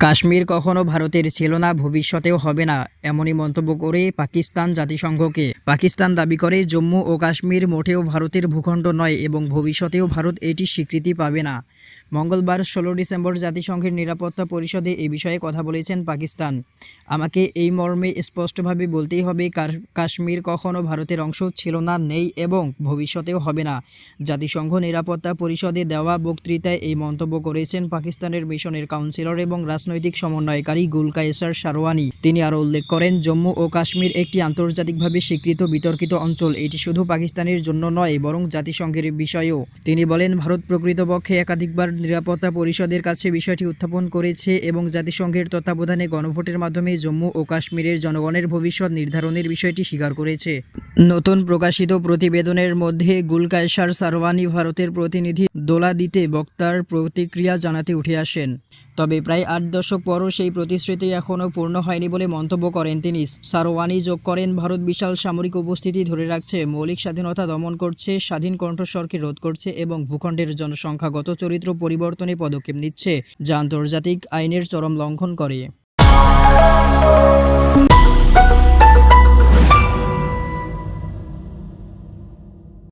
কাশ্মীর কখনো ভারতের ছিল না, ভবিষ্যতেও হবে না, এমনই মন্তব্য করে পাকিস্তান জাতিসংঘকে। পাকিস্তান দাবি করে, জম্মু ও কাশ্মীর মোটেও ভারতের ভূখণ্ড নয় এবং ভবিষ্যতেও ভারত এটি স্বীকৃতি পাবে না। মঙ্গলবার ষোলো ডিসেম্বর জাতিসংঘের নিরাপত্তা পরিষদে এ বিষয়ে কথা বলেছেন পাকিস্তান। আমাকে এই মর্মে স্পষ্টভাবে বলতেই হবে কাশ্মীর কখনো ভারতের অংশ ছিল না, নেই এবং ভবিষ্যতেও হবে না। জাতিসংঘ নিরাপত্তা পরিষদে দেওয়া বক্তৃতায় এই মন্তব্য করেছেন পাকিস্তানের মিশনের কাউন্সিলর এবং রাজনৈতিক সমন্বয়কারী গুলকায়েসার সারওয়ানি তিনি আরও উল্লেখ করেন, জম্মু ও কাশ্মীর একটি আন্তর্জাতিকভাবে স্বীকৃত বিতর্কিত অঞ্চল। এটি শুধু পাকিস্তানের জন্য নয়, বরং জাতিসংঘের বিষয়েও। তিনি বলেন, ভারত প্রকৃতপক্ষে একাধিকবার নিরাপত্তা পরিষদের কাছে বিষয়টি উত্থাপন করেছে এবং জাতিসংঘের তত্ত্বাবধানে গণভোটের মাধ্যমে জম্মু ও কাশ্মীরের জনগণের ভবিষ্যৎ নির্ধারণের বিষয়টি স্বীকার করেছে। নতুন প্রকাশিত প্রতিবেদনের মধ্যে গুলকায়সার সারওয়ানি ভারতের প্রতিনিধি দোলা দিতে বক্তার প্রতিক্রিয়া জানাতে উঠে আসেন। তবে প্রায় আট দশক পরও সেই প্রতিশ্রুতি এখনও পূর্ণ হয়নি বলে মন্তব্য করেন তিনি। সারওয়ানি যোগ করেন, ভারত বিশাল সামরিক উপস্থিতি ধরে রাখছে, মৌলিক স্বাধীনতা দমন করছে, স্বাধীন কণ্ঠস্বরকে রোধ করছে এবং ভূখণ্ডের জনসংখ্যাগত চরিত্র পরিবর্তনে পদক্ষেপ নিচ্ছে যা আন্তর্জাতিক আইনের চরম লঙ্ঘন করে।